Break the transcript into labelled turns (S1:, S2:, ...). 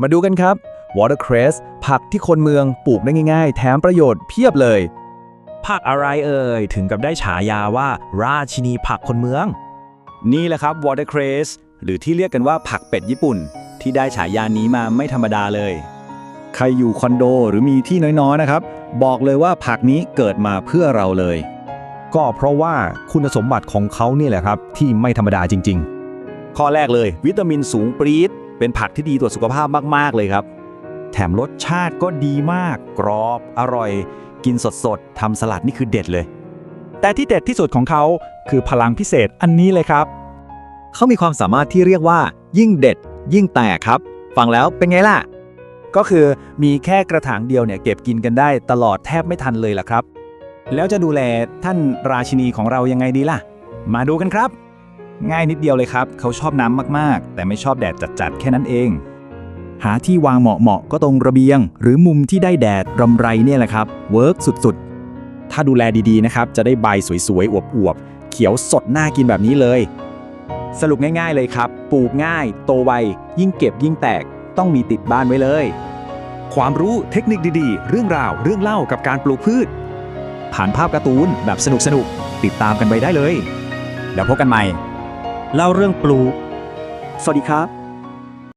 S1: มาดูกันครับ watercress ผักที่คนเมืองปลูกได้ง่าย ๆ แถมประโยชน์เพียบเลย
S2: ผักอะไรเอ่ย ถึงกับได้ฉายาว่า ราชินีผักคนเมือง
S3: นี่แหละครับ watercress หรือที่เรียกกันว่าผักเป็ดญี่ปุ่น ที่ได้ฉายานี้มาไม่ธรรมดาเลย ใครอยู่คอนโดหรือมีที่น้อยๆนะครับ บอกเลยว่าผักนี้เกิดมาเพื่อเราเลย
S4: ก็เพราะว่าคุณสมบัติของเขานี่แหละครับ ที่ไม่ธรรมดาจริง ๆ
S3: ข้อแรกเลย วิตามินสูงปรี๊ด เป็นผักที่ดีต่อสุขภาพมาก ๆ เลยครับ แถมรสชาติก็ดีมาก กรอบ อร่อย กินสดๆทำสลัดนี่คือเด็ดเลย
S5: แต่ที่เด็ดที่สุดของเขาคือพลังพิเศษอันนี้เลยครับ
S6: เขามีความสามารถที่เรียกว่า ยิ่งเด็ด ยิ่งแตกครับ ฟังแล้วเป็นไงล่ะ
S1: ก็คือมีแค่กระถางเดียวเนี่ยเก็บกินกันได้ตลอดแทบไม่ทันเลยล่ะครับ
S3: แล้วจะดูแลท่านราชินีของเรายังไงดีล่ะ มาดูกันครับ ง่ายนิดเดียวเลยครับ เขาชอบน้ำมากๆ แต่ไม่ชอบแดดจัดๆ แค่นั้นเอง หาที่วางเหมาะๆ ก็ตรงระเบียง หรือมุมที่ได้แดดรำไรเนี่ยแหละครับ เวิร์กสุดๆ ถ้าดูแลดีๆ นะครับ จะได้ใบสวยๆ อวบๆ เขียวสดน่ากินแบบนี้เลย สรุปง่ายๆเลยครับ ปลูกง่าย โตไว ยิ่งเก็บยิ่งแตก ต้องมีติดบ้านไว้เลย
S4: ความรู้เทคนิคดีๆ เรื่องราวเรื่องเล่ากับการปลูกพืช
S3: ผ่านภาพการ์ตูนแบบสนุกๆ ติดตามกันไปได้เลย แล้วพบกันใหม่
S2: เล่าเรื่องปลูก
S3: สวัสดีครับ